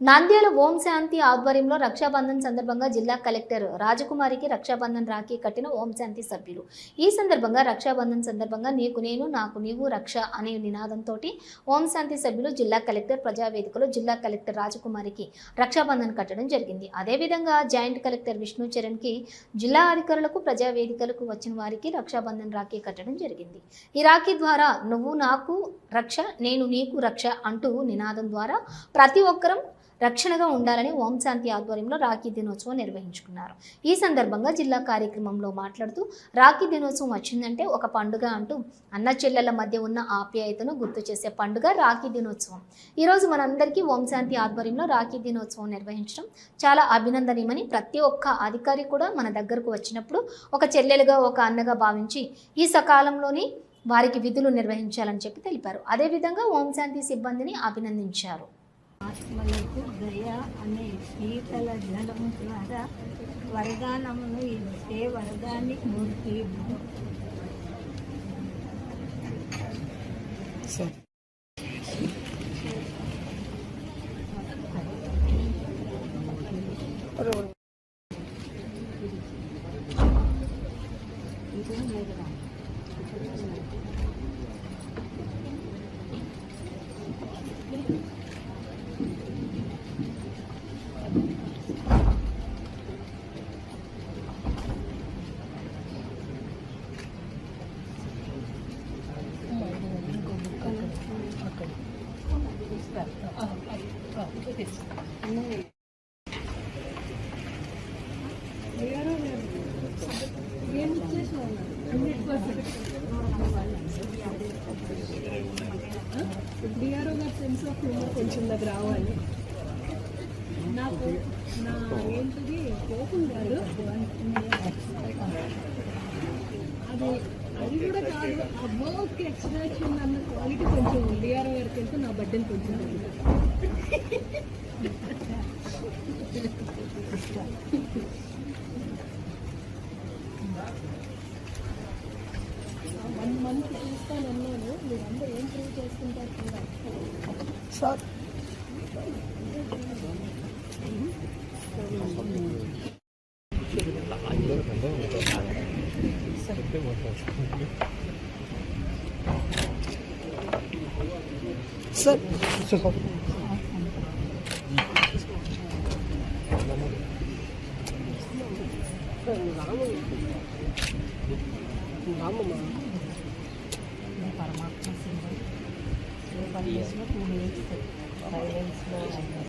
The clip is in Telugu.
నంద్యాల ఓం శాంతి ఆధ్వర్యంలో రక్షాబంధన్ సందర్భంగా జిల్లా కలెక్టర్ రాజకుమారికి రక్షాబంధన్ రాఖీ కట్టిన ఓం శాంతి సభ్యులు. ఈ సందర్భంగా రక్షాబంధన్ సందర్భంగా నీకు నేను నాకు నీవు రక్ష అనే నినాదంతో ఓం శాంతి సభ్యులు జిల్లా కలెక్టర్ ప్రజావేదికలో జిల్లా కలెక్టర్ రాజకుమారికి రక్షాబంధన్ కట్టడం జరిగింది. అదేవిధంగా జాయింట్ కలెక్టర్ విష్ణు చరణ్కి జిల్లా అధికారులకు ప్రజావేదికలకు వచ్చిన వారికి రక్షాబంధన్ రాఖీ కట్టడం జరిగింది. ఈ రాఖీ ద్వారా నువ్వు నాకు రక్ష నేను నీకు రక్ష అంటూ నినాదం ద్వారా ప్రతి ఒక్కరం రక్షణగా ఉండాలని ఓం శాంతి ఆధ్వర్యంలో రాఖీ దినోత్సవం నిర్వహించుకున్నారు. ఈ సందర్భంగా జిల్లా కార్యక్రమంలో మాట్లాడుతూ రాఖీ దినోత్సవం వచ్చిందంటే ఒక పండుగ అంటూ అన్న చెల్లెల మధ్య ఉన్న ఆప్యాయతను గుర్తు చేసే పండుగ రాఖీ దినోత్సవం. ఈరోజు మనందరికీ ఓం శాంతి ఆధ్వర్యంలో రాఖీ దినోత్సవం నిర్వహించడం చాలా అభినందనీయమని ప్రతి ఒక్క అధికారి కూడా మన దగ్గరకు వచ్చినప్పుడు ఒక చెల్లెలుగా ఒక అన్నగా భావించి ఈ సకాలంలోని వారికి విధులు నిర్వహించాలని చెప్పి తెలిపారు. అదేవిధంగా ఓం శాంతి సిబ్బందిని అభినందించారు. ఆత్మలకు దయ అనే శీతల జలం ద్వారా వరదానమును ఇచ్చే వరదాన్ని మూర్తి. డిఆర్ఓ గారి సెన్స్ ఆఫ్ హ్యూమర్ కొంచెం దగ్గర రావాలి నాకు నా ఏంటిది కోపం కాదు అది అది కూడా కాదు. ఆ వర్క్ అన్న క్వాలిటీ కొంచెం గారికి వెళ్తే నా బడ్డెన్ కొంచెం. వన్ మంత్ చూస్తానన్నాను. మీరందరూ ఏం ప్రూవ్ చేసుకుంటారు చూడాలి sir. 셋! 있어서. para uma para isso não é isso